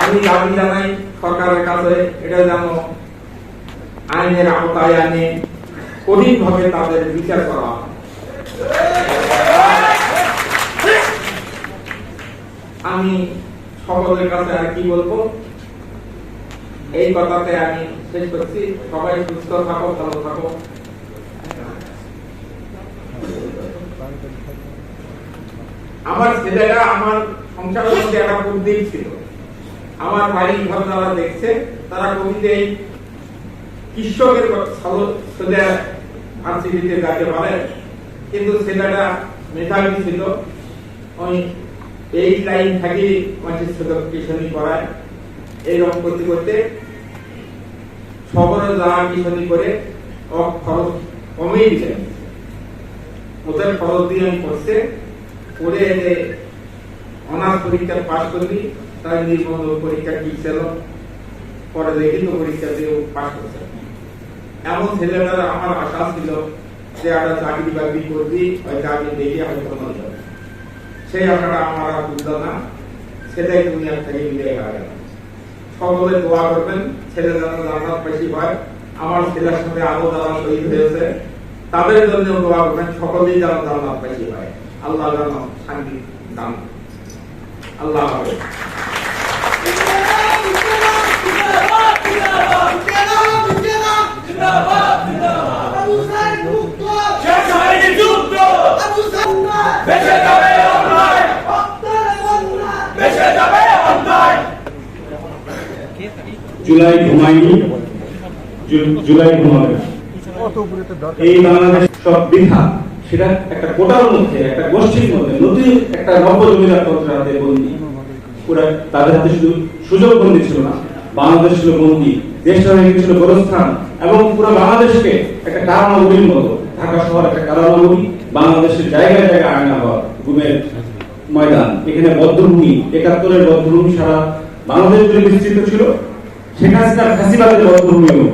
আমি দাবি জানাই সরকারের কাছে, এটা যেন আইনের আওতায় আনে, কঠিনভাবে তাদের বিচার করা আমি সকলের কাছে আর কি বলব? এই কথাতে আমি শেষ করছি। সবাই সুস্থ থাকো, ভালো থাকো। আমার ছেলেরা আমার সংসারের মধ্যে একটা উদ্বেগ ছিল। আমার বাড়ি ঘর যারা দেখছে। তারা কবিতে কৃষকের ছেলে ভার্সিটিতে যাকে পারে। কিন্তু ছেলেটা মেধাবী ছিল। ওই এই লাইন থাকি মানুষের ছেলে টিউশনি করায় এইরকম করতে করতে শহরে যাওয়া টিউশনি করে খরচ কমেই দিচ্ছে ওদের খরচ দিয়ে আমি করছে। করে এনে অনার্স পরীক্ষা পাস করলি তার নির্বন্ধ পরীক্ষা ঠিক ছিল। পরে লিখিত পরীক্ষা দিয়ে পাস করছে। এমন ছেলেমেয়েরা আমার আশা ছিল যে একটা চাকরি বাকরি করবি ওই চাকরি দেখে মনে যাবে সেই আশাটা আমার আর বুঝলো না। সেটাই দুনিয়ার থেকে মিলে গেল। সকলে দোয়া করবেন, ছেলে যেন জান্নাত বেশি হয় আমার ছেলের সাথে আরও যারা শহীদ হয়েছে, তাদের জন্য দোয়া করবেন, সকলেই যেন জান্নাত বেশি হয় আল্লাহ যেন শান্তি দান আল্লাহ জুলাই ঘুমায়নি। জু- জুলাই ঘুমাবে। এই বাংলাদেশ সব বৃথা সেটা একটা কোটার মধ্যে, একটা গোষ্ঠীর মধ্যে নতুন একটা নব্য জমিদার তন্ত্রের হাতে বন্দি। ওরা তাদের হাতে শুধু সুযোগ বন্দি ছিল না, বাংলাদেশ ছিল বন্দি হয়ে গোরস্থান, এবং পুরো বাংলাদেশকে একটা কারানগরীর মতো, ঢাকা শহর একটা কারানগরী বাংলাদেশের জায়গায় জায়গায় আয়না হওয়া ঘুমের ময়দান। এখানে বদ্ধভূমি, একাত্তরের বদ্ধভূমি সারা বাংলাদেশ জুড়ে বিস্তৃত ছিল। হাসিনার ফাঁসিবাদের বদ্ধভূমিও